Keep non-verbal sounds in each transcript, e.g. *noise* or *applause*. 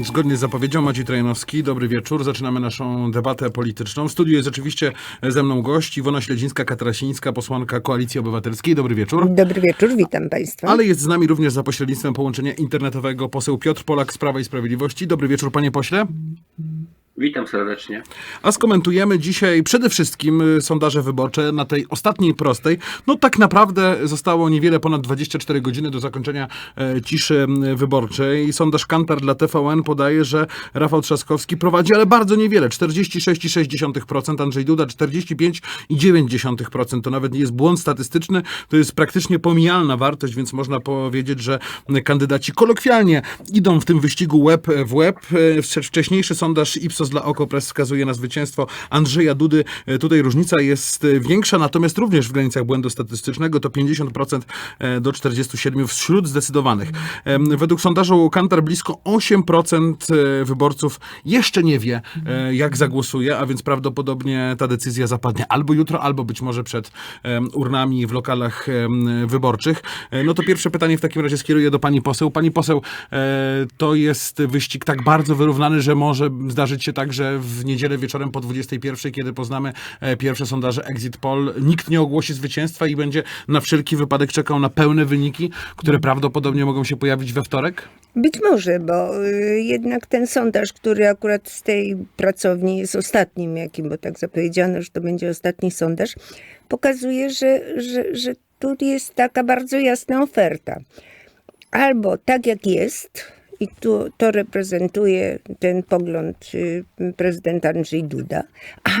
Zgodnie z zapowiedzią Maciej Trajanowski, dobry wieczór. Zaczynamy naszą debatę polityczną. W studiu jest oczywiście ze mną gość Iwona Śledzińska-Katarasińska, posłanka Koalicji Obywatelskiej. Dobry wieczór. Dobry wieczór, witam Państwa. Ale jest z nami również za pośrednictwem połączenia internetowego poseł Piotr Polak z Prawa i Sprawiedliwości. Dobry wieczór, panie pośle. Witam serdecznie. A skomentujemy dzisiaj przede wszystkim y, sondaże wyborcze na tej ostatniej prostej. No tak naprawdę zostało niewiele ponad 24 godziny do zakończenia e, ciszy wyborczej. Sondaż Kantar dla TVN podaje, że Rafał Trzaskowski prowadzi, ale bardzo niewiele. 46,6%, Andrzej Duda 45,9%. To nawet nie jest błąd statystyczny, to jest praktycznie pomijalna wartość, więc można powiedzieć, że kandydaci kolokwialnie idą w tym wyścigu łeb w łeb. E, Wcześniejszy sondaż Ipsos dla Okopres wskazuje na zwycięstwo Andrzeja Dudy. E, Tutaj różnica jest e, większa, natomiast również w granicach błędu statystycznego to 50% e, do 47% wśród zdecydowanych. Według sondażu Kantar blisko 8% e, wyborców jeszcze nie wie, jak zagłosuje, a więc prawdopodobnie ta decyzja zapadnie albo jutro, albo być może przed urnami w lokalach wyborczych. No to pierwsze pytanie w takim razie skieruję do pani poseł. Pani poseł, to jest wyścig tak bardzo wyrównany, że może zdarzyć się tak, że w niedzielę wieczorem po 21, kiedy poznamy e, pierwsze sondaże Exit Poll, nikt nie ogłosi zwycięstwa i będzie na wszelki wypadek czekał na pełne wyniki, które prawdopodobnie mogą się pojawić we wtorek? Być może, bo y, jednak ten sondaż, który akurat z tej pracowni jest ostatnim jakim, bo tak zapowiedziano, że to będzie ostatni sondaż, pokazuje, że, że, że tu jest taka bardzo jasna oferta. Albo tak jak jest, i tu, to reprezentuje ten pogląd y, prezydenta Andrzej Duda,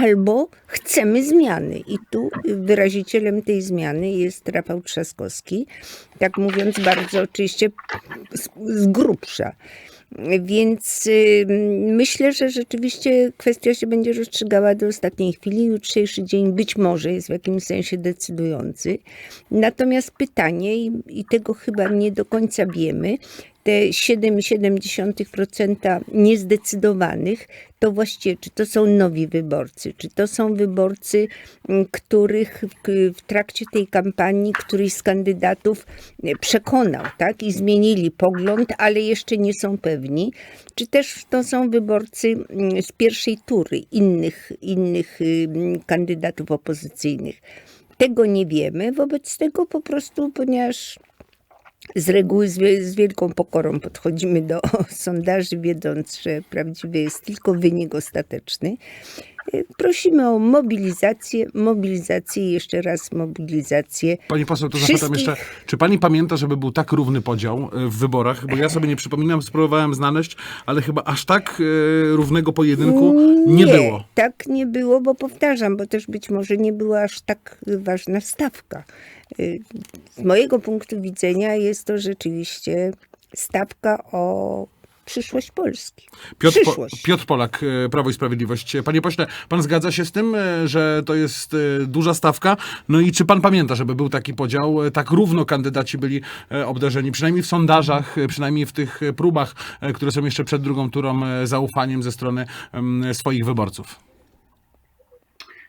albo chcemy zmiany. I tu wyrazicielem tej zmiany jest Rafał Trzaskowski, tak mówiąc bardzo oczywiście z, z grubsza. Więc y, myślę, że rzeczywiście kwestia się będzie rozstrzygała do ostatniej chwili. Jutrzejszy dzień być może jest w jakimś sensie decydujący. Natomiast pytanie, i, i tego chyba nie do końca wiemy, te 7,7% niezdecydowanych, to właściwie czy to są nowi wyborcy, czy to są wyborcy, których w, trakcie tej kampanii któryś z kandydatów e, przekonał, tak, i zmienili pogląd, ale jeszcze nie są pewni, czy też to są wyborcy z pierwszej tury innych, innych y, kandydatów opozycyjnych. Tego nie wiemy, wobec tego po prostu, ponieważ z reguły z, z wielką pokorą podchodzimy do *laughs* sondaży, wiedząc, że prawdziwy jest tylko wynik ostateczny. Y, Prosimy o mobilizację, mobilizację jeszcze raz mobilizację. Pani poseł, to zapytam Wszystkich- jeszcze, czy pani pamięta, żeby był tak równy podział e, w wyborach? Bo ja sobie nie przypominam, spróbowałem znaleźć, ale chyba aż tak e, równego pojedynku nie, było. Tak nie było, bo powtarzam, bo też być może nie była aż tak ważna stawka. Y, Z mojego punktu widzenia jest to rzeczywiście stawka o przyszłość Polski. Piotr, po, przyszłość. Piotr Polak, e, Prawo i Sprawiedliwość. Panie pośle, pan zgadza się z tym, e, że to jest e, duża stawka? No i czy pan pamięta, żeby był taki podział, tak równo kandydaci byli obdarzeni, przynajmniej w sondażach, przynajmniej w tych próbach, które są jeszcze przed drugą turą, zaufaniem ze strony swoich wyborców?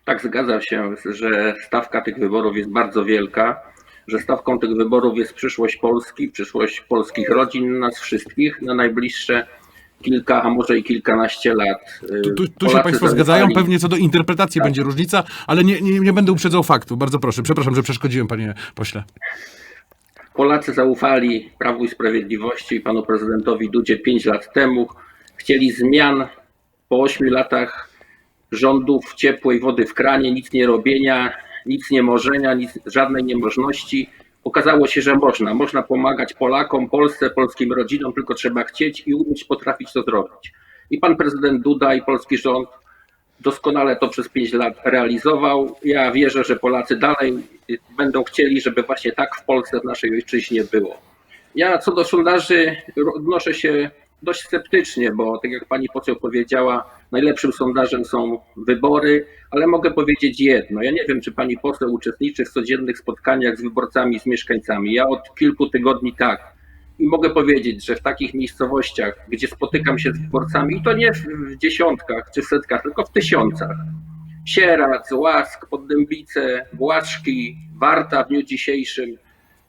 Tak, zgadzam się, że stawka tych wyborów jest bardzo wielka, że stawką tych wyborów jest przyszłość Polski, przyszłość polskich rodzin, nas wszystkich na najbliższe kilka, a może i kilkanaście lat. Tu, tu, tu się państwo zgadzają, pewnie co do interpretacji będzie różnica, ale nie, nie, nie będę uprzedzał faktu. Bardzo proszę, przepraszam, że przeszkodziłem, panie pośle. Polacy zaufali Prawu i Sprawiedliwości i panu prezydentowi Dudzie 5 lat temu. Chcieli zmian po 8 latach rządów ciepłej wody w kranie, nic nie robienia, nic nie możenia, nic, żadnej niemożności. Okazało się, że można. Można pomagać Polakom, Polsce, polskim rodzinom, tylko trzeba chcieć i umieć potrafić to zrobić. I pan prezydent Duda i polski rząd doskonale to przez 5 lat realizował. Ja wierzę, że Polacy dalej będą chcieli, żeby właśnie tak w Polsce, w naszej ojczyźnie było. Ja co do sondaży odnoszę się dość sceptycznie, bo tak jak pani poseł powiedziała, najlepszym sondażem są wybory, ale mogę powiedzieć jedno. Ja nie wiem, czy pani poseł uczestniczy w codziennych spotkaniach z wyborcami, z mieszkańcami. Ja od kilku tygodni tak. I mogę powiedzieć, że w takich miejscowościach, gdzie spotykam się z wyborcami, i to nie w dziesiątkach czy setkach, tylko w tysiącach. Sierac, Łask, Poddębice, Błaszki, Warta w dniu dzisiejszym,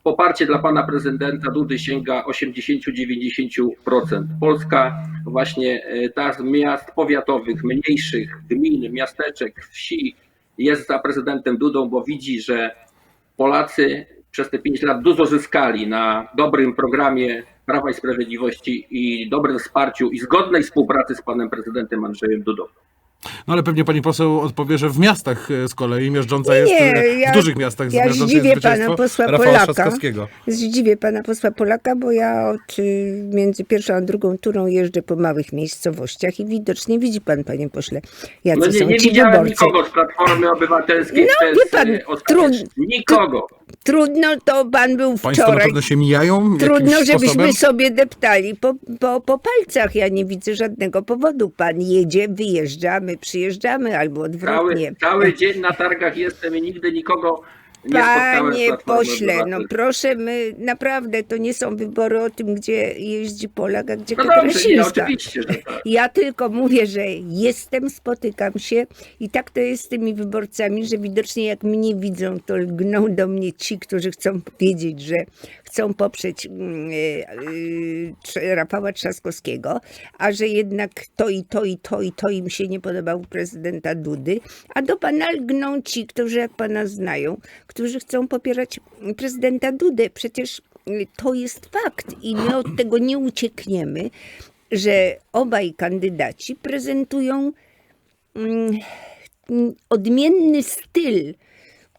poparcie dla pana prezydenta Dudy sięga 80-90%. Polska, właśnie e, ta z miast powiatowych, mniejszych gmin, miasteczek, wsi jest za prezydentem Dudą, bo widzi, że Polacy przez te 5 lat dużo zyskali na dobrym programie Prawa i Sprawiedliwości i dobrym wsparciu i zgodnej współpracy z panem prezydentem Andrzejem Dudą. No ale pewnie pani poseł odpowie, że w miastach e, z kolei miażdżąca jest, Nie, ja- w dużych miastach ja zdziwię pana posła Rafała Polaka. Zdziwię pana posła Polaka, bo ja od, y, między pierwszą a drugą turą jeżdżę po małych miejscowościach i widocznie widzi pan, panie pośle, jacy No nie, są nie ci widziałem wyborcy. nikogo z Platformy Obywatelskiej No, wie pan, e, trud- Nikogo. Trudno to pan był Państwo na wczoraj. pewno się mijają Trudno, żebyśmy sposobem? sobie deptali po, po, po palcach. Ja nie widzę żadnego powodu. Pan jedzie, wyjeżdża, my przyjeżdżamy albo odwrotnie. Cały, cały dzień na targach jestem i nigdy nikogo nie Panie pośle, no proszę, my naprawdę to nie są wybory o tym, gdzie jeździ Polak, a gdzie No że tak. Ja tylko mówię, że jestem, spotykam się i tak to jest z tymi wyborcami, że widocznie jak mnie widzą, to lgną do mnie ci, którzy chcą powiedzieć, że chcą poprzeć mm, e, e, Rafała Trzaskowskiego, a że jednak to i to i to i to im się nie podoba u prezydenta Dudy, a do pana lgną ci, którzy jak pana znają, którzy chcą popierać prezydenta Dudę. Przecież y, to jest fakt i my od tego nie uciekniemy że obaj kandydaci prezentują mm, odmienny styl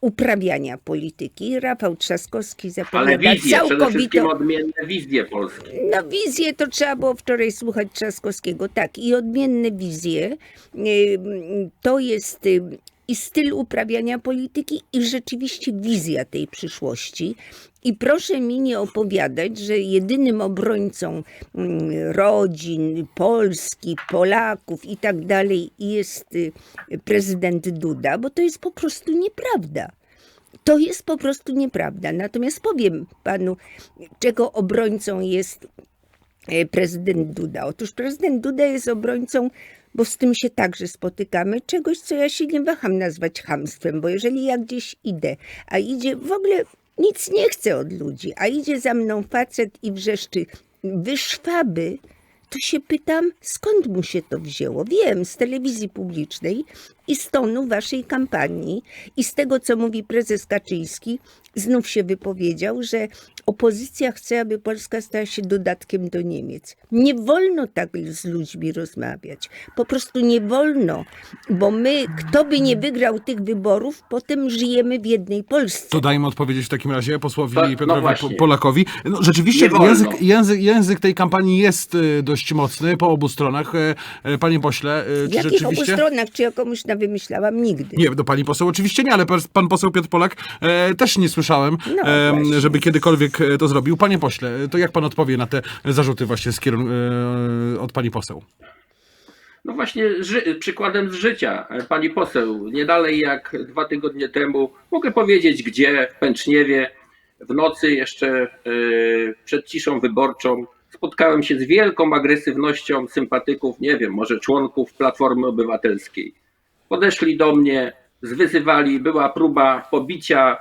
uprawiania polityki. Rafał Trzaskowski Ale zapowiada wizje, przede wszystkim całkowitą... odmienne wizje Polski. No wizję to trzeba było wczoraj słuchać Trzaskowskiego. Tak, i odmienne wizje. To jest i styl uprawiania polityki i rzeczywiście wizja tej przyszłości. I proszę mi nie opowiadać, że jedynym obrońcą mm, rodzin, Polski, Polaków i tak dalej jest y, prezydent Duda, bo to jest po prostu nieprawda. To jest po prostu nieprawda. Natomiast powiem panu, czego obrońcą jest e, prezydent Duda. Otóż prezydent Duda jest obrońcą, bo z tym się także spotykamy, czegoś, co ja się nie waham nazwać chamstwem, bo jeżeli ja gdzieś idę, a idzie w ogóle nic nie chcę od ludzi, a idzie za mną facet i wrzeszczy wy szwaby, to się pytam, skąd mu się to wzięło. Wiem, z telewizji publicznej i z tonu waszej kampanii i z tego, co mówi prezes Kaczyński, znów się wypowiedział, że opozycja chce, aby Polska stała się dodatkiem do Niemiec. Nie wolno tak z ludźmi rozmawiać. Po prostu nie wolno, bo my, kto by nie wygrał tych wyborów, potem żyjemy w jednej Polsce. To dajmy odpowiedzieć w takim razie posłowi Tak, no Piotrowi właśnie. Polakowi. No, rzeczywiście język, język, język tej kampanii jest y, dość mocny po obu stronach. E, e, Panie pośle, W czy jakich obu rzeczywiście... stronach, czy ja komuś nawymyślałam? Nigdy. Nie, do pani poseł oczywiście nie, ale pan- poseł Piotr Polak e, też nie słyszałem, No e, żeby kiedykolwiek e, to zrobił. Panie pośle, to jak pan odpowie na te zarzuty właśnie z kierun- e, od pani poseł? No właśnie ży- przykładem z życia. Pani poseł, nie dalej jak dwa tygodnie temu, mogę powiedzieć gdzie, w Pęczniewie, w nocy jeszcze yy, przed ciszą wyborczą spotkałem się z wielką agresywnością sympatyków, nie wiem, może członków Platformy Obywatelskiej. Podeszli do mnie, zwyzywali, była próba pobicia,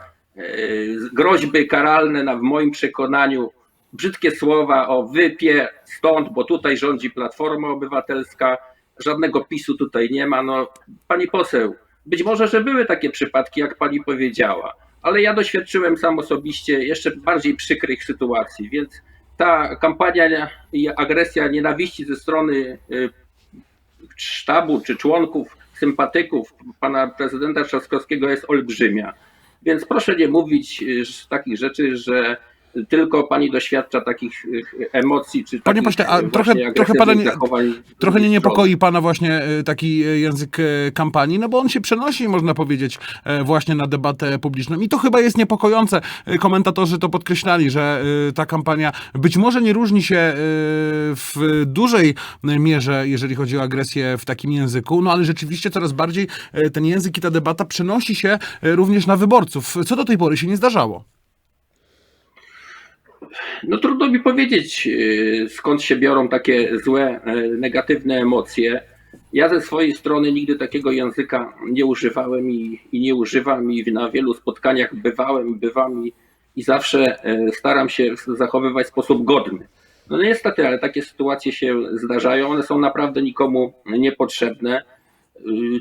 groźby karalne na, w moim przekonaniu, brzydkie słowa o wypie stąd, bo tutaj rządzi Platforma Obywatelska, żadnego PiSu tutaj nie ma. No, pani poseł, być może, że były takie przypadki, jak pani powiedziała, ale ja doświadczyłem sam osobiście jeszcze bardziej przykrych sytuacji, więc ta kampania i agresja nienawiści ze strony y, sztabu czy członków, sympatyków pana prezydenta Trzaskowskiego jest olbrzymia. Więc proszę nie mówić z takich rzeczy, że tylko pani doświadcza takich y, emocji, czy Panie pośle, a y, trochę- trochę pana nie- Trochę nie niepokoi pana właśnie e, taki e, język e, kampanii, no bo on się przenosi, można powiedzieć, e, właśnie na debatę publiczną. I to chyba jest niepokojące. E, Komentatorzy to podkreślali, że e, ta kampania być może nie różni się e, w dużej mierze, jeżeli chodzi o agresję w takim języku, no ale rzeczywiście coraz bardziej e, ten język i ta debata przenosi się e, również na wyborców, co do tej pory się nie zdarzało. No trudno mi powiedzieć, yy, skąd się biorą takie złe, yy, negatywne emocje. Ja ze swojej strony nigdy takiego języka nie używałem i, i nie używam i na wielu spotkaniach bywałem bywam i i zawsze e, staram się zachowywać w sposób godny. No niestety, ale takie sytuacje się zdarzają, one są naprawdę nikomu niepotrzebne.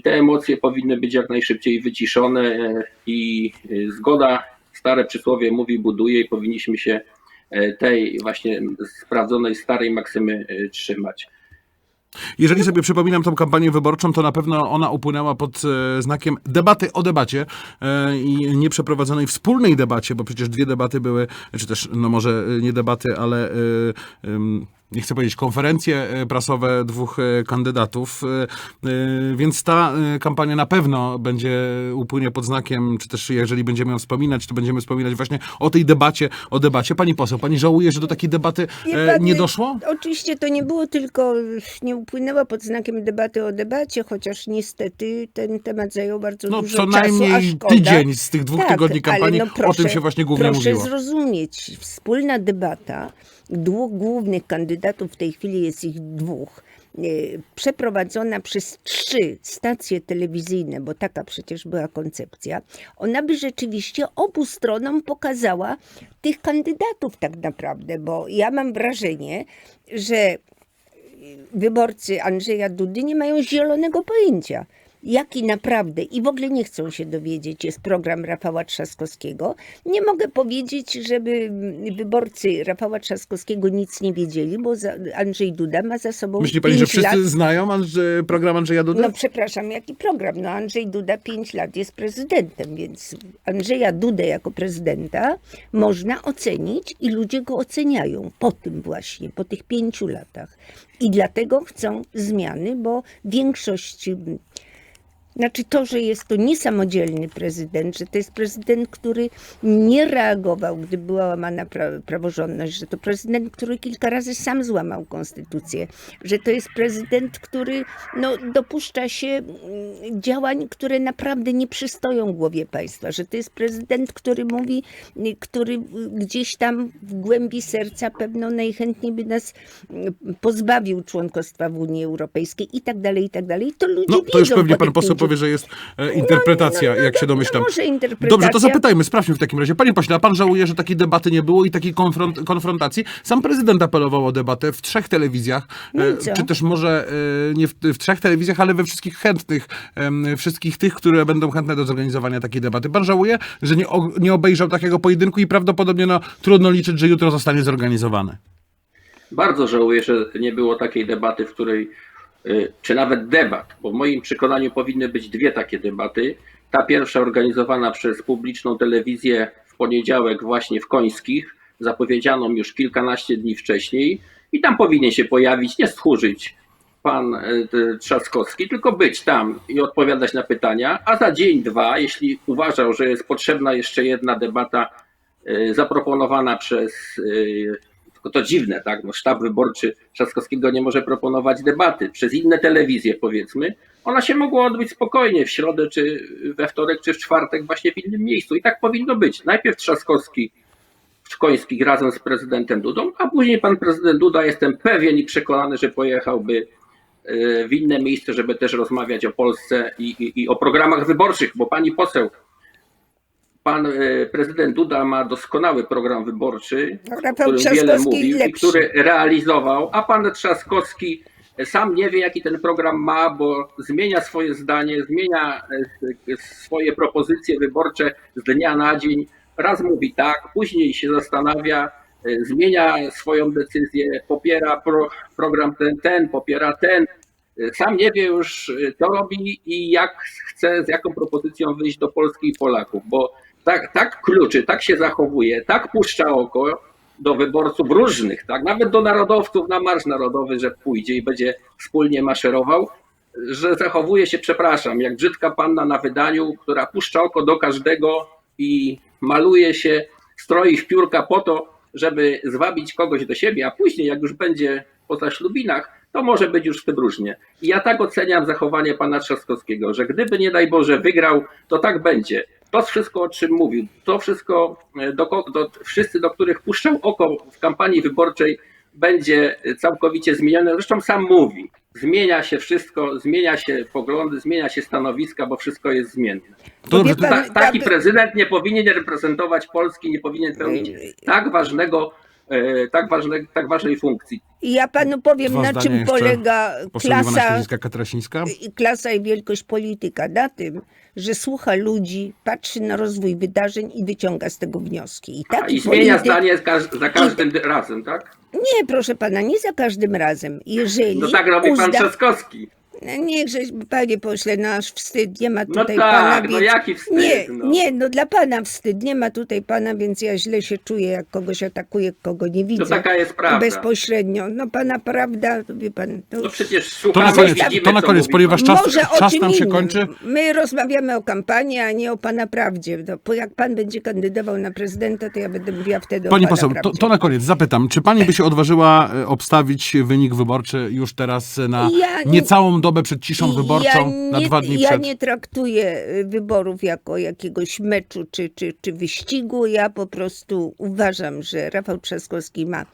Te emocje powinny być jak najszybciej wyciszone e, i zgoda, stare przysłowie mówi buduje i powinniśmy się e, tej właśnie sprawdzonej starej maksymy e, trzymać. Jeżeli sobie przypominam tą kampanię wyborczą, to na pewno ona upłynęła pod e, znakiem debaty o debacie e, i nieprzeprowadzonej wspólnej debacie, bo przecież dwie debaty były, czy też, no może e, nie debaty, ale e, nie chcę powiedzieć, konferencje e, prasowe dwóch e, kandydatów, e, więc ta kampania na pewno będzie upłynie pod znakiem, czy też jeżeli będziemy ją wspominać, to będziemy wspominać właśnie o tej debacie, o debacie. Pani poseł, pani żałuje, że do takiej debaty e, pan, nie doszło? Oczywiście to nie było tylko, nie upłynęła pod znakiem debaty o debacie, chociaż niestety ten temat zajął bardzo No dużo co czasu, a najmniej szkoda. tydzień z tych dwóch Tak, tygodni ale kampanii, no o proszę- tym się właśnie głównie proszę mówiło. zrozumieć, wspólna debata dwóch głównych kandydatów, w tej chwili jest ich dwóch, e, przeprowadzona przez trzy stacje telewizyjne, bo taka przecież była koncepcja, ona by rzeczywiście obu stronom pokazała tych kandydatów tak naprawdę, bo ja mam wrażenie, że wyborcy Andrzeja Dudy nie mają zielonego pojęcia, jaki naprawdę i w ogóle nie chcą się dowiedzieć jest program Rafała Trzaskowskiego. Nie mogę powiedzieć, żeby wyborcy Rafała Trzaskowskiego nic nie wiedzieli, bo Andrzej Duda ma za sobą Myśli pani, że pięć lat. wszyscy znają Andrze- program Andrzeja Dudy? No przepraszam, jaki program? No Andrzej Duda 5 lat jest prezydentem, więc Andrzeja Dudę jako prezydenta można ocenić i ludzie go oceniają po tym właśnie, po tych pięciu latach. I dlatego chcą zmiany, bo większość... Znaczy to, że jest to niesamodzielny prezydent, że to jest prezydent, który nie reagował, gdy była łamana pra- praworządność, że to prezydent, który kilka razy sam złamał konstytucję, że to jest prezydent, który no, dopuszcza się mm, działań, które naprawdę nie przystoją głowie państwa, że to jest prezydent, który mówi, y, który y, gdzieś tam w głębi serca pewno najchętniej by nas mm, pozbawił członkostwa w Unii Europejskiej i tak dalej, i tak dalej. I to ludzie No to już pewnie pan poseł powie, że jest e, interpretacja, no, no, jak się no, domyślam. No może interpretacja. Dobrze, to zapytajmy, sprawdźmy w takim razie. Panie pośle, a pan żałuje, że takiej debaty nie było i takiej konfront, konfrontacji? Sam prezydent apelował o debatę w trzech telewizjach, No e, czy też może e, nie w, w trzech telewizjach, ale we wszystkich chętnych, em, wszystkich tych, które będą chętne do zorganizowania takiej debaty. Pan żałuje, że nie, o, nie obejrzał takiego pojedynku i prawdopodobnie no, trudno liczyć, że jutro zostanie zorganizowany. Bardzo żałuję, że nie było takiej debaty, w której, czy nawet debat, bo w moim przekonaniu powinny być dwie takie debaty. Ta pierwsza organizowana przez publiczną telewizję w poniedziałek właśnie w Końskich, zapowiedzianą już kilkanaście dni wcześniej i tam powinien się pojawić, nie stchórzyć pan y, y, Trzaskowski, tylko być tam i odpowiadać na pytania, a za dzień, dwa, jeśli uważał, że jest potrzebna jeszcze jedna debata y, zaproponowana przez y, tylko to dziwne, tak? No, sztab wyborczy Trzaskowskiego nie może proponować debaty przez inne telewizje, powiedzmy. Ona się mogła odbyć spokojnie w środę, czy we wtorek, czy w czwartek, właśnie w innym miejscu. I tak powinno być. Najpierw Trzaskowski w Końskich razem z prezydentem Dudą, a później pan prezydent Duda, jestem pewien i przekonany, że pojechałby e, w inne miejsce, żeby też rozmawiać o Polsce i, i, i o programach wyborczych, bo pani poseł, pan e, prezydent Duda ma doskonały program wyborczy, No, o którym wiele mówił i lepszy. który realizował, a pan Trzaskowski sam nie wie, jaki ten program ma, bo zmienia swoje zdanie, zmienia e, swoje propozycje wyborcze z dnia na dzień. Raz mówi tak, później się zastanawia, e, zmienia swoją decyzję, popiera pro, program ten, ten, popiera ten. E, Sam nie wie już, e, co robi i jak chce, z jaką propozycją wyjść do Polski i Polaków, bo tak, tak kluczy, tak się zachowuje, tak puszcza oko do wyborców różnych, tak, nawet do narodowców na Marsz Narodowy, że pójdzie i będzie wspólnie maszerował, że zachowuje się, przepraszam, jak brzydka panna na wydaniu, która puszcza oko do każdego i maluje się, stroi w piórka po to, żeby zwabić kogoś do siebie, a później, jak już będzie po zaślubinach, to może być już w tym różnie. I ja tak oceniam zachowanie pana Trzaskowskiego, że gdyby nie daj Boże wygrał, to tak będzie. To wszystko, o czym mówił, to wszystko, e, do, do, wszyscy, do których puszczał oko w kampanii wyborczej, będzie całkowicie zmienione. Zresztą sam mówi, zmienia się wszystko, zmienia się poglądy, zmienia się stanowiska, bo wszystko jest zmienne. Dobrze, Ta, taki ja- prezydent nie powinien reprezentować Polski, nie powinien pełnić tak ważnego, e, tak, ważne, tak ważnej funkcji. I ja panu powiem, Dwa na czym polega klasa, klasa i wielkość polityka. Na tym, że słucha ludzi, patrzy na rozwój wydarzeń i wyciąga z tego wnioski. I A, taki I zmienia polityk- zdanie za każdym razem, tak? Nie, proszę pana, nie za każdym razem. Jeżeli No tak robi pan uzna... Trzaskowski. Niechże, panie pośle, no aż wstyd, nie ma No tutaj tak, pana, no więc... jaki wstyd, Nie, no. nie, no dla pana wstyd, nie ma tutaj pana, więc ja źle się czuję, jak kogoś atakuję, kogo nie widzę. To taka jest prawda. Bezpośrednio. No pana prawda, to wie pan, to... No przecież To na koniec, widzimy, to na co koniec mówi ponieważ pan. czas, Może o czas czym nam się innym. kończy. My rozmawiamy o kampanii, a nie o pana prawdzie. No, bo jak pan będzie kandydował na prezydenta, to ja będę mówiła wtedy Pani o pana poseł, to, prawdzie. to na koniec zapytam, czy pani by się odważyła e, obstawić wynik wyborczy już teraz na Ja nie- niecałą dobę przed ciszą wyborczą, na nie, dwa dni ja przed? nie traktuję y, wyborów jako jakiegoś meczu czy, czy, czy wyścigu. Ja po prostu uważam, że Rafał Trzaskowski ma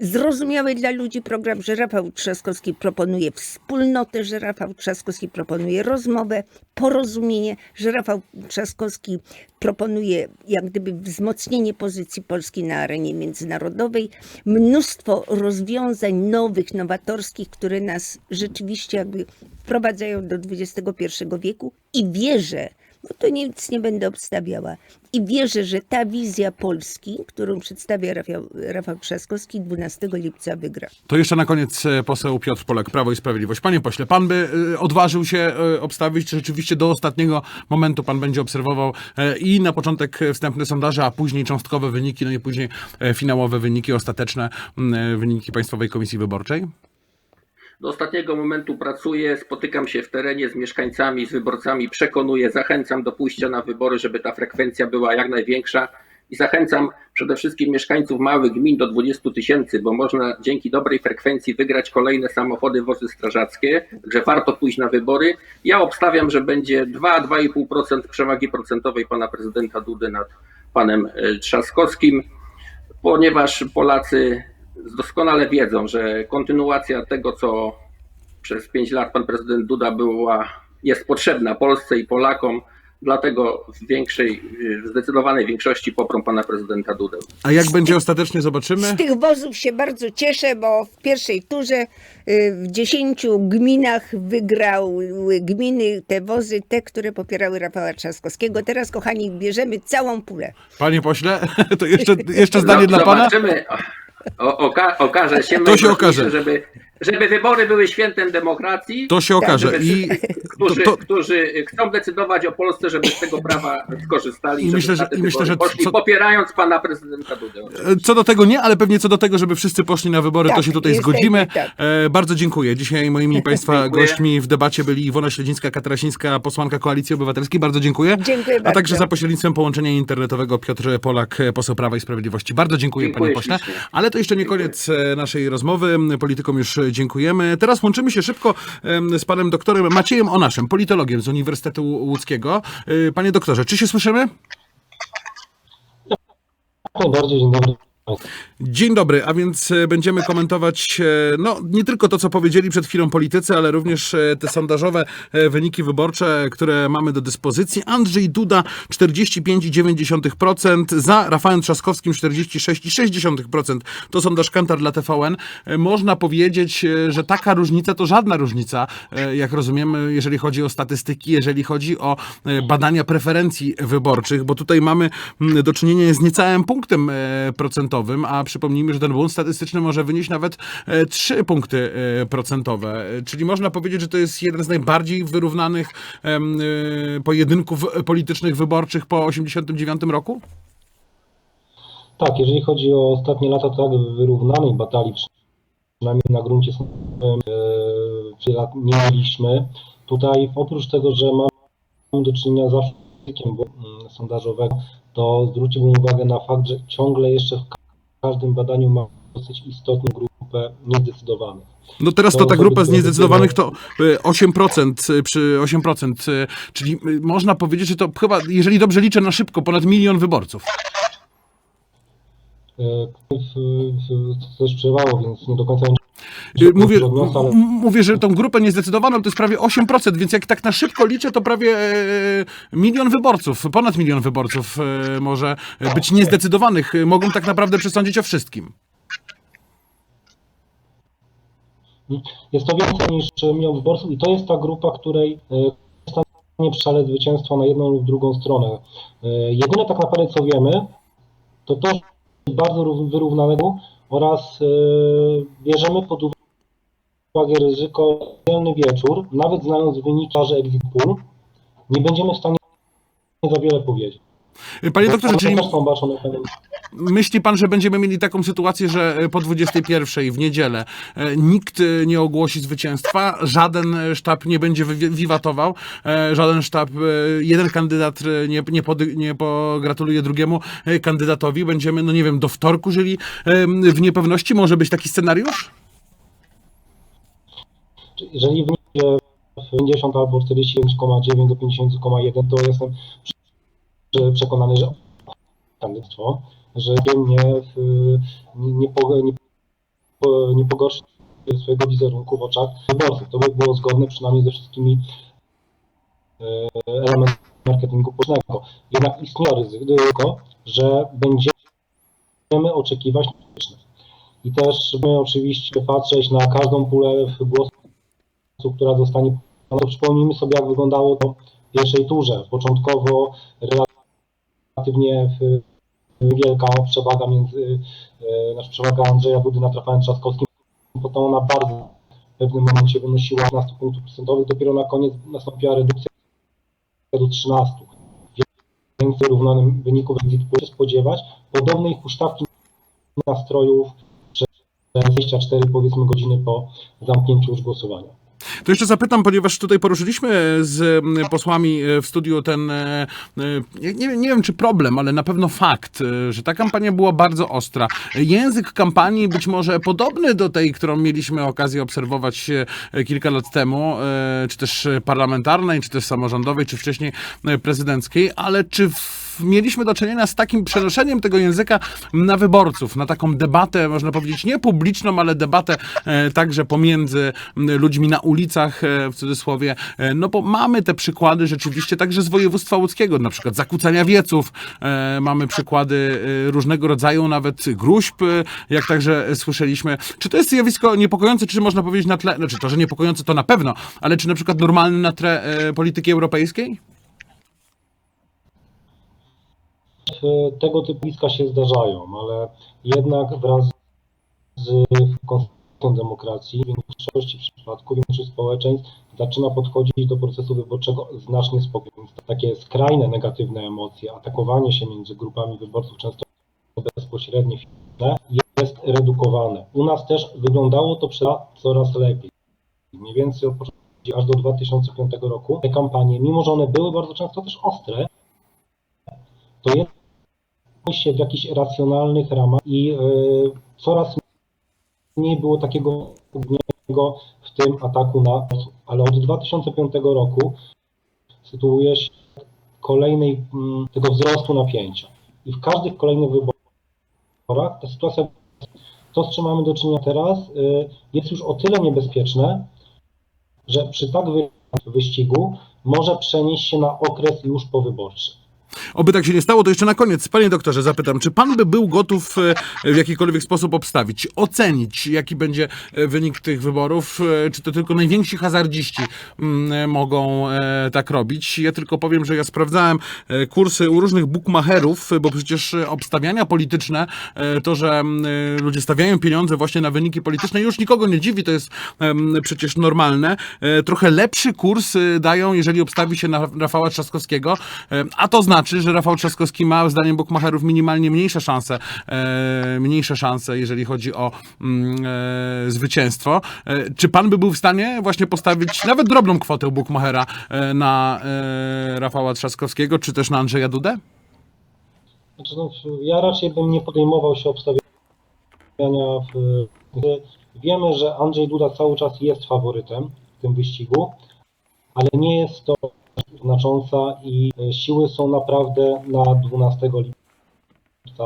zrozumiały dla ludzi program, że Rafał Trzaskowski proponuje wspólnotę, że Rafał Trzaskowski proponuje rozmowę, porozumienie, że Rafał Trzaskowski proponuje jak gdyby wzmocnienie pozycji Polski na arenie międzynarodowej, mnóstwo rozwiązań nowych, nowatorskich, które nas rzeczywiście jakby wprowadzają do XXI wieku i wierzę, bo to nic nie będę obstawiała, i wierzę, że ta wizja Polski, którą przedstawia Rafał, Rafał Trzaskowski 12 lipca wygra. To jeszcze na koniec e, poseł Piotr Polak, Prawo i Sprawiedliwość. Panie pośle, pan by e, odważył się e, obstawić, czy rzeczywiście do ostatniego momentu pan będzie obserwował i na początek wstępne sondaże, a później cząstkowe wyniki, no i później finałowe wyniki, ostateczne m, e, wyniki Państwowej Komisji Wyborczej? Do ostatniego momentu pracuję, spotykam się w terenie z mieszkańcami, z wyborcami, przekonuję, zachęcam do pójścia na wybory, żeby ta frekwencja była jak największa i zachęcam przede wszystkim mieszkańców małych gmin do 20 tysięcy, bo można dzięki dobrej frekwencji wygrać kolejne samochody, wozy strażackie, także warto pójść na wybory. Ja obstawiam, że będzie 2-2,5% przewagi procentowej pana prezydenta Dudy nad panem e, Trzaskowskim, ponieważ Polacy doskonale wiedzą, że kontynuacja tego, co przez 5 lat pan prezydent Duda była, jest potrzebna Polsce i Polakom, dlatego w większej, w zdecydowanej większości poprą pana prezydenta Dudę. A jak będzie ostatecznie, zobaczymy. Z tych wozów się bardzo cieszę, bo w pierwszej turze y, w 10 gminach wygrały gminy, te wozy, te, które popierały Rafała Trzaskowskiego. Teraz, kochani, bierzemy całą pulę. Panie pośle, *laughs* to jeszcze, jeszcze zdanie Zo- dla pana. Zobaczymy. O, oka, okaże się, To się okaże. Żeby, żeby wybory były świętem demokracji. To się okaże. żeby- I którzy, to, to, którzy chcą decydować o Polsce, żeby z tego prawa skorzystali. I żeby myślę, że- i myślę, że poszli, co- popierając pana prezydenta Dudę. Co do tego nie, ale pewnie co do tego, żeby wszyscy poszli na wybory, to Tak, się tutaj zgodzimy. tak. E, bardzo dziękuję. Dzisiaj moimi *laughs* Państwa Dziękuję. gośćmi w debacie byli Iwona Śledzińska-Katarasińska, posłanka Koalicji Obywatelskiej. Bardzo dziękuję. Dziękuję A bardzo. także za pośrednictwem połączenia internetowego Piotr Polak, poseł Prawa i Sprawiedliwości. Bardzo dziękuję, Dziękuję panie pośle. ślicznie. Ale to jeszcze nie koniec e, naszej rozmowy. Politykom już dziękujemy. Teraz łączymy się szybko z panem doktorem Maciejem Onaszem, politologiem z Uniwersytetu Łódzkiego. E, Panie doktorze, czy się słyszymy? Jak najbardziej, dzień dobry. Dzień dobry, a więc e, będziemy komentować e, no, nie tylko to, co powiedzieli przed chwilą politycy, ale również e, te sondażowe wyniki wyborcze, które mamy do dyspozycji. Andrzej Duda 45,9%, za Rafałem Trzaskowskim 46,6%. To sondaż Kantar dla TVN. Można powiedzieć, że taka różnica to żadna różnica, jak rozumiemy, jeżeli chodzi o statystyki, jeżeli chodzi o badania preferencji wyborczych, bo tutaj mamy mm, do czynienia z niecałym punktem e, procentowym, a przypomnijmy, że ten błąd statystyczny może wynieść nawet e, 3 punkty e, procentowe. E, Czyli można powiedzieć, że to jest jeden z najbardziej wyrównanych e, pojedynków politycznych wyborczych po 1989 roku? Tak, jeżeli chodzi o ostatnie lata, to tak wyrównanej batalii, przynajmniej na gruncie e, nie mieliśmy. Tutaj oprócz tego, że mamy do czynienia z mm, sondażowego, to zwróciłbym uwagę na fakt, że ciągle jeszcze w każdym badaniu mamy dosyć istotną grupę niezdecydowanych. No teraz to ta grupa z niezdecydowanych to wybierają- e, 8% e, przy 8%, e, czyli e, można powiedzieć, że to chyba, jeżeli dobrze liczę na szybko, ponad milion wyborców. w, coś przerwało, więc nie do końca Y, Mówię, mówię, że tą grupę niezdecydowaną to jest prawie 8%, więc jak tak na szybko liczę, to prawie e, milion wyborców, ponad milion wyborców e, może być niezdecydowanych. Mogą tak naprawdę przesądzić o wszystkim. Jest to więcej niż milion wyborców i to jest ta grupa, której e, stanie przeszalec zwycięstwa na jedną lub drugą stronę. E, Jedyne tak naprawdę co wiemy, to to, że jest bardzo rów- wyrównanego oraz bierzemy pod uwagę ryzyko dzielny wieczór, nawet znając wyniki że exit poll, nie będziemy w stanie za wiele powiedzieć. Panie doktorze, czyli myśli pan, że będziemy mieli taką sytuację, że po 21 w niedzielę e, nikt e, nie ogłosi zwycięstwa, żaden e, sztab nie będzie wi- wiwatował, żaden sztab, jeden kandydat nie, nie, pody, nie pogratuluje drugiemu kandydatowi. Będziemy, no nie wiem, do wtorku żyli w niepewności. Może być taki scenariusz? Jeżeli wyjdzie 50 albo 49,9 do 50,1, to jestem prze- przekonany, że kandydatstwo, że nie, nie, nie, nie, po- nie pogorszy swojego wizerunku w oczach wyborców. To by było zgodne przynajmniej ze wszystkimi e, elementami marketingu publicznego. Jednak istnieje ryzyko, że będziemy oczekiwać i też my oczywiście patrzeć na każdą pulę głosów która zostanie. No przypomnijmy sobie, jak wyglądało to w pierwszej turze. Początkowo relatywnie wielka przewaga między, e, znaczy przewaga Andrzeja Dudy nad Rafałem Trzaskowskim. Potem ona bardzo w pewnym momencie wynosiła 15 punktów procentowych. Dopiero na koniec nastąpiła redukcja do 13. Więc w wyrównanym wyniku exit poll się spodziewać podobnej huśtawki nastrojów przez 24 powiedzmy godziny po zamknięciu już głosowania. To jeszcze zapytam, ponieważ tutaj poruszyliśmy z mm, posłami e, w studiu ten, e, e, nie, nie wiem czy problem, ale na pewno fakt, że ta kampania była bardzo ostra. Język kampanii być może podobny do tej, którą mieliśmy okazję obserwować kilka lat temu, czy też parlamentarnej, czy też samorządowej, czy wcześniej prezydenckiej, ale czy w mieliśmy do czynienia z takim przenoszeniem tego języka na wyborców, na taką debatę, można powiedzieć, nie publiczną, ale debatę e, także pomiędzy ludźmi na ulicach, e, w cudzysłowie. E, no bo mamy te przykłady rzeczywiście także z województwa łódzkiego, na przykład zakłócania wieców, mamy przykłady różnego rodzaju nawet gruźb, jak także słyszeliśmy. Czy to jest zjawisko niepokojące, czy można powiedzieć na tle, znaczy to, że niepokojące to na pewno, ale czy na przykład normalne na tle polityki europejskiej? E, Tego typu zjawiska się zdarzają, ale jednak wraz z konstytucją demokracji w większości przypadków większość społeczeństw zaczyna podchodzić do procesu wyborczego znacznie spokojniej. Takie skrajne negatywne emocje, atakowanie się między grupami wyborców często bezpośrednie jest redukowane. U nas też wyglądało to przez coraz lepiej. Mniej więcej od początku aż do 2005 roku te kampanie, mimo że one były bardzo często też ostre, to jednak się w jakichś racjonalnych ramach i y, coraz mniej było takiego głównego w tym ataku na. Ale od 2005 roku sytuuje się kolejnej mm, tego wzrostu napięcia. I w każdych kolejnych wyborach ta sytuacja, to z czym mamy do czynienia teraz, y, jest już o tyle niebezpieczne, że przy tak wyścigu może przenieść się na okres już powyborczy. Oby tak się nie stało, to jeszcze na koniec, panie doktorze, zapytam, czy pan by był gotów e, w jakikolwiek sposób obstawić, ocenić, jaki będzie e, wynik tych wyborów? E, Czy to tylko najwięksi hazardziści mm, mogą tak robić? Ja tylko powiem, że ja sprawdzałem kursy u różnych bookmacherów, e, bo przecież obstawiania polityczne, to, że mm, ludzie stawiają pieniądze właśnie na wyniki polityczne, już nikogo nie dziwi, to jest przecież normalne. Trochę lepszy kurs dają, jeżeli obstawi się na Rafała Trzaskowskiego, a to znaczy, że Rafał Trzaskowski ma, zdaniem bookmacherów, minimalnie mniejsze szanse, e, mniejsze szanse, jeżeli chodzi o mm, e, zwycięstwo. E, czy pan by był w stanie właśnie postawić nawet drobną kwotę u bookmachera e, na e, Rafała Trzaskowskiego, czy też na Andrzeja Dudę? Znaczy, no, ja raczej bym nie podejmował się obstawiania w... Wiemy, że Andrzej Duda cały czas jest faworytem w tym wyścigu, ale nie jest to znacząca i e, siły są naprawdę na 12 lipca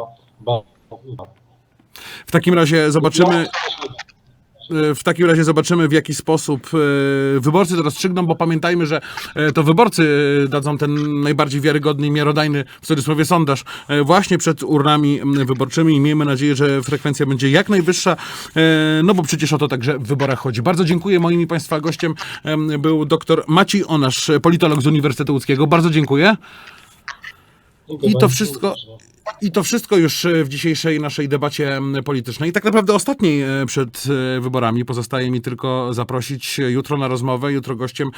W takim razie zobaczymy. W takim razie zobaczymy, w jaki sposób e, wyborcy to rozstrzygną, bo pamiętajmy, że e, to wyborcy e, dadzą ten najbardziej wiarygodny i miarodajny w cudzysłowie sondaż e, właśnie przed urnami wyborczymi i miejmy nadzieję, że frekwencja będzie jak najwyższa, e, no bo przecież o to także w wyborach chodzi. Bardzo dziękuję. Moim i Państwa gościem em, był dr Maciej Onasz, politolog z Uniwersytetu Łódzkiego. Bardzo dziękuję. I to wszystko- I to wszystko już e, w dzisiejszej naszej debacie politycznej. Tak naprawdę ostatniej e, przed e, wyborami. Pozostaje mi tylko zaprosić jutro na rozmowę. Jutro gościem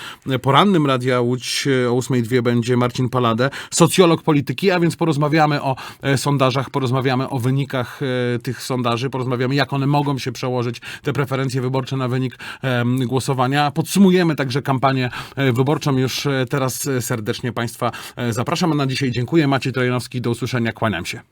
porannym Radia Łódź o 8.02 będzie Marcin Paladę, socjolog polityki, a więc porozmawiamy o sondażach, porozmawiamy o wynikach tych sondaży, porozmawiamy jak one mogą się przełożyć, te preferencje wyborcze na wynik głosowania. Podsumujemy także kampanię wyborczą. Już teraz serdecznie Państwa zapraszam. Na dzisiaj dziękuję. Maciej Trojanowski, do usłyszenia, kłaniam się.